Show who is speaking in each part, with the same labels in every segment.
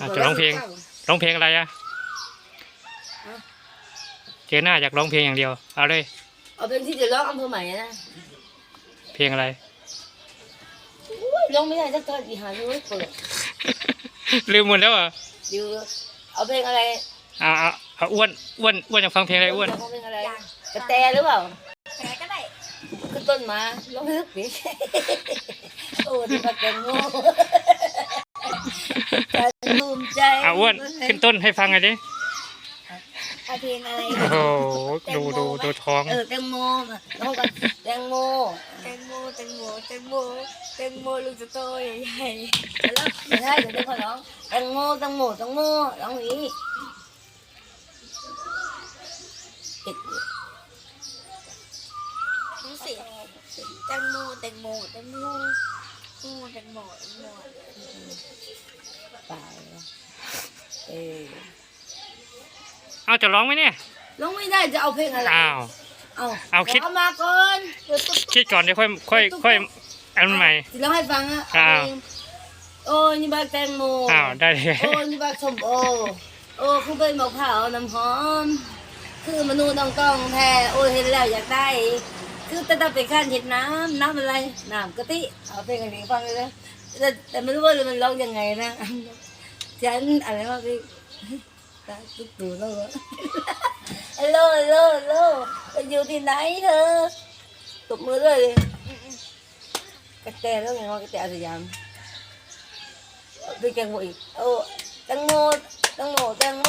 Speaker 1: อะจะร้องเพลง ร้องเพลงอะไรอะเจอหน้าอยากร้องเพลงอย่างเดียว เอาเลย
Speaker 2: เอาเพลงที่จะร้องอำเภอใหม่นะ
Speaker 1: เพลงอะไร
Speaker 2: อุ๊ยร้องไม่ได้สักท่อนอีหาไม่เปิด
Speaker 1: ลืมหมดแล้วเหรอ
Speaker 2: เดี๋ยวเอาเพลงอะไร
Speaker 1: เอาเอาเอาอ้วนอ้วนอ้วนอยากฟังเพลงอะไรอ้วน
Speaker 2: เอาเพลงอะไรกระแตหรือเปล่า
Speaker 3: แผลก็ได้
Speaker 2: ขึ้นต้นมาร้องไม่สักเพลงโอ้ที่มาแตงโมการ ภูมิใจ
Speaker 1: เอาอ้วนขึ้นต้นให้ฟังหน่อยดิ
Speaker 3: เอาเพลงอะไร
Speaker 1: โอ้โหดูดูดูท้อง
Speaker 2: เออแตงโมน้องกันแตงโม
Speaker 3: แตงโมแตงโมแตงโมแตงโมลูกจะโตใหญ่
Speaker 2: แล้วไม่ได้เดี๋ยวเดี๋ยวพอร้องแตงโมแตงโมแตงโมร้องอย่างนี้ปิด
Speaker 3: ๆนี่สิแตงโมแตงโมแตงโมแตงโมแตงโมแตงโม
Speaker 2: ตายแล้วเออ
Speaker 1: เอาจะร้องไหมเนี่ย
Speaker 2: ร้องไม่ได้จะเอาเพลงอะไร
Speaker 1: อ้าว
Speaker 2: เอา
Speaker 1: เอาคิด
Speaker 2: เอามาก่อนเดี๋ยวตุ๊ก
Speaker 1: คิดก่อนเดี๋ยวค่อยค่อยค่อยอันใหม่
Speaker 2: จะร้องให้ฟังอะ
Speaker 1: อ้าว
Speaker 2: เพลงโอ้ยนี่บักแตงโม
Speaker 1: อ้าวได้เลย
Speaker 2: โอ้ยนี่บักส้มโอ โอ้คือเป็นมะพร้าวน้ำหอม คือมนุษย์ต้องต้องแท้โอ้ยเห็นแล้วอยากได้ คือแต่ต้องเป็นขั้นเห็ดน้ำน้ำอะไร น้ำกะทิเอาเพลงอะไรฟังเลยนะแต่แต่ไม่รู้ว่ามันร้องยังไงนะฉันอะไรวะพี่ ตาตุ๊กตู่แล้วเหรอฮัลโหลฮัลโหลฮัลโหลไปอยู่ที่ไหนเธอตบมือด้วยเลยกระแตแล้วไงว่ากระแตอาสยามพี่แกงโมอีกโอ้แตงโมแตงโมแตงโม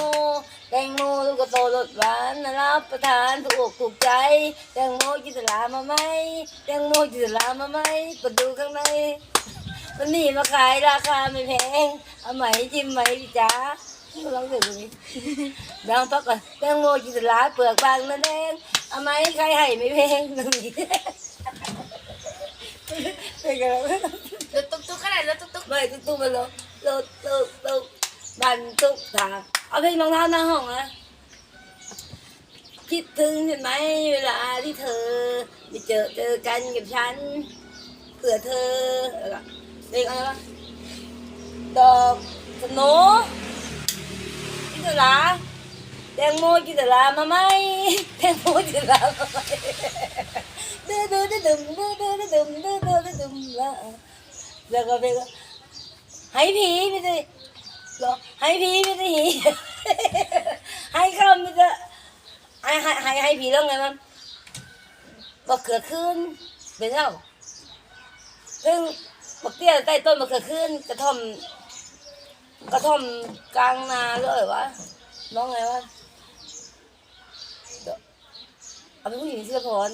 Speaker 2: แตงโมลูกกระโตรสหวานนะรับประทานถูกอกถูกใจแตงโมจิตลามาไหมแตงโมจิตลามาไหมไปดูข้างในมันนี่มาขายราคาไม่แพง เอาไหมจิ้มไหมพี่จ๋า ลองดูดิดองพักก่อนแตงโมจิตลาเปลือกบางนั่นแดงเอาไหมใครให้ไม่เพลงตรงนี้เป็นไง
Speaker 3: รถตุ๊กตุ๊กก็ได้รถตุ๊กตุ๊ก
Speaker 2: ไม่ตุ๊กตุ๊กมาลงตุ๊กตุ๊กตุ๊กบันตุ๊กทางเอาเพลงรองเท้าหน้าห้องนะคิดถึงเห็นไหมเวลาที่เธอไปเจอเจอกันกับฉันเผื่อเธอแล้วก็เพลงอะไรวะดอกสโน จิตลาแตงโมจิตรลามาไหมแตงโมจิตรลามาไหมดื้อดื้อดื้อดึมดื้อดื้อดื้อดึมดื้อดื้อดื้อดึมแล้วแล้วก็เพลงให้ผีไม่ได้หรอให้ผีไม่ได้หีให้คำไม่ได้ให้ให้ให้ให้ผีแล้วไงมันบอกเกิดขึ้นเป็นเท่าซึ่งบอกเตี้ยใต้ต้นมะเขือขึ้นกระท่อม กระท่อมกลางนาเลยวะน้องไงวะเอาเป็นผู้หญิงเสื้อผล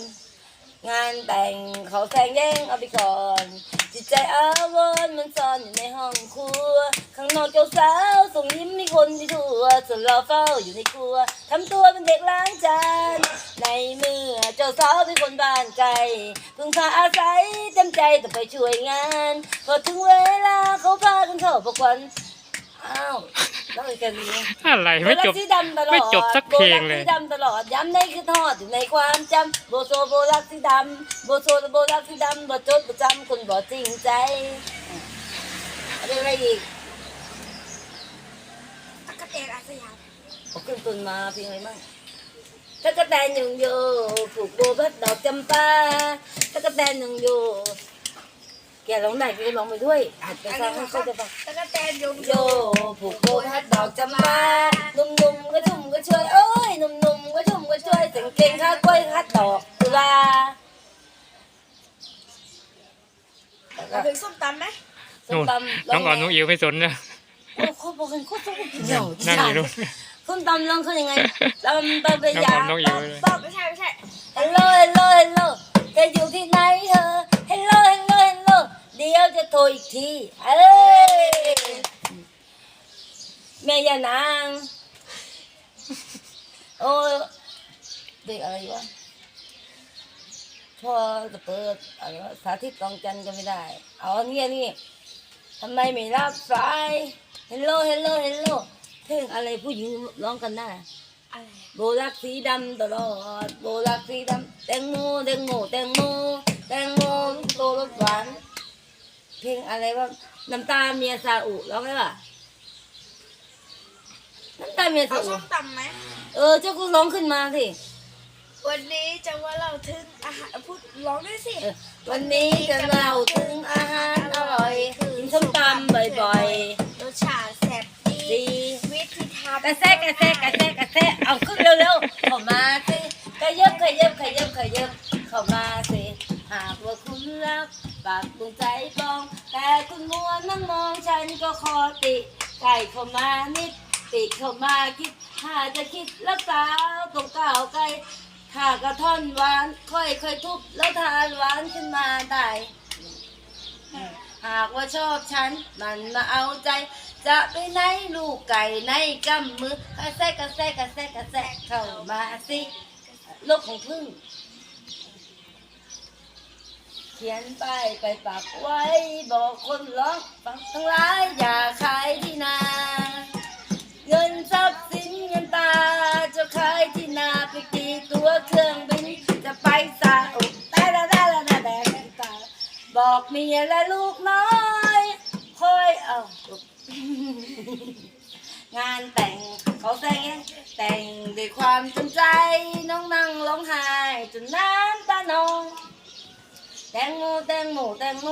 Speaker 2: งานแต่งเขาแซงแย่งเอาไปก่อน จิตใจอาวรมันซ่อนอยู่ในห้องครัว ข้างนอกเจ้าสาวส่งยิ้มให้คนที่ทั่วส่วนเราเฝ้าอยู่ในครัวทำตัวเป็นเด็กล้างจานในเมื่อเจ้าสาวเป็นคนบ้านไกลพึ่งพาอาศัยเต็มใจต้องไปช่วยงาน พอถึงเวลาเขาพากันเข้าประควัน อ้าวแล้วอีกกันนี้
Speaker 1: อะไรไม่จบ
Speaker 2: โรักสีดำตลอด
Speaker 1: ไม่จบสักเพลงเลย
Speaker 2: โบรักสีดำตลอดย้ำในคือทอดอยู่ในความจำโบโซโบรักสีดำโบโซโบรักสีดำบ่จดบ่จำคนบ่จริงใจอะไรอะไรอีก
Speaker 3: ตะกะแตนอาสยาม
Speaker 2: เอาขึ้นต้นมาเพลงอะไรมั่งตะกะแตนยงโยผูกโบพัดดอกจำปาตะกะแตนยงโย แกร้องได้แกก็ร้องไปด้วยอาจจะฟังให้เขาจะฟัง
Speaker 3: ตะกะแตนยง
Speaker 2: โยผูกโบทัดดอกจำปาหนุ่มๆก็ชุ่มก็ช่วยเอ้ยหนุ่มๆก็ชุ่มก็ช่วยเสียงเก่งข้ากล้วยคัดดอกตุลา
Speaker 3: เอาเพลงส้มตำไหม
Speaker 2: ส้ม
Speaker 1: นู่น
Speaker 2: ตำ
Speaker 1: น้องอ่อนน้องอิ๋วไม่สนนะ
Speaker 2: โอ้เขาบอกกันเขาต้องเดี่ยว
Speaker 1: นั่งอยู่นู่น
Speaker 2: ส้มตำร้องเขายังไงตำตำไปยา
Speaker 1: น้องอ่อนน้องอิ๋วเลย
Speaker 2: ปั๊บ
Speaker 3: ไม่ใช่ไม่ใช่
Speaker 2: ฮัลโหลฮัลโหลฮัลโหลแกอยู่ที่ไหนเธอ โทรอีกทีเอ้ยแม่ยานางโอ้ยเด็กอะไรวะพ่อจะเปิดอะไรวะสาธิตกองจันทร์ก็ไม่ได้ เอาอันนี้อันนี้ทำไมไม่รับสายเฮลโลเฮลโลเฮลโลเพลงอะไรผู้หญิงร้องกันได้
Speaker 3: อะไร
Speaker 2: โบรักสีดำตลอดโบรักสีดำแตงโมแตงโมแตงโมแตงโมลูกโตรสหวาน เพลงอะไรว่า น้ำตาเมียซาอุร้องไหมล่ะน้ำตาเมีย
Speaker 3: เอา
Speaker 2: ถู
Speaker 3: ส้มตำไหม
Speaker 2: เออเจ้ากูร้องขึ้นมาสิ
Speaker 3: วันนี้จะว่าเราถึงอาหารพูดร้องด้วยสิ
Speaker 2: เออวันนี้จะเล่าถึงอาหารอร่อยกินส้มตำบ่อย
Speaker 3: รสชาติแซ่บดี
Speaker 2: ๆดี
Speaker 3: วิธีทำ
Speaker 2: กระแทกกระแทกกระแทกกระแทกเอาขึ้นเร็วๆเข้ามาสิขยับขยับขยับขยับเข้ามาสิหากว่าคุณรักปากดวงใจปอง แต่คุณมัวนั่งมองฉันก็ขอติไก่เข้ามานิดติเข้ามาคิดถ้าจะคิดรักษาต้องก้าวไกลถ้ากระท่อนหวานค่อยค่อยทุบแล้วทานหวานขึ้นมาได้หากว่าชอบฉัน มันมาเอาใจ จะไปไหนลูกไก่ในกำมือกระแซกกระแซกกระแซกกระแซกเข้ามาสิโลกของพึ่ง ขียนป้ายไปปักไว้ บอกคนร้องฟังทั้งหลายอย่าขายที่นา เงินทรัพย์สินเงินตา จะขายที่นาไปกี่ตัวเครื่องบินจะไปซาอุแต่ละแต่ละแต่ละแต่บอกเมียและลูกน้อยคอยเอาลูกงานแต่งเขาแต่งแต่งด้วยความจำใจ น้องนั่งร้องไห้จนน้ำตานอง แตงโมแตงโมแตงโม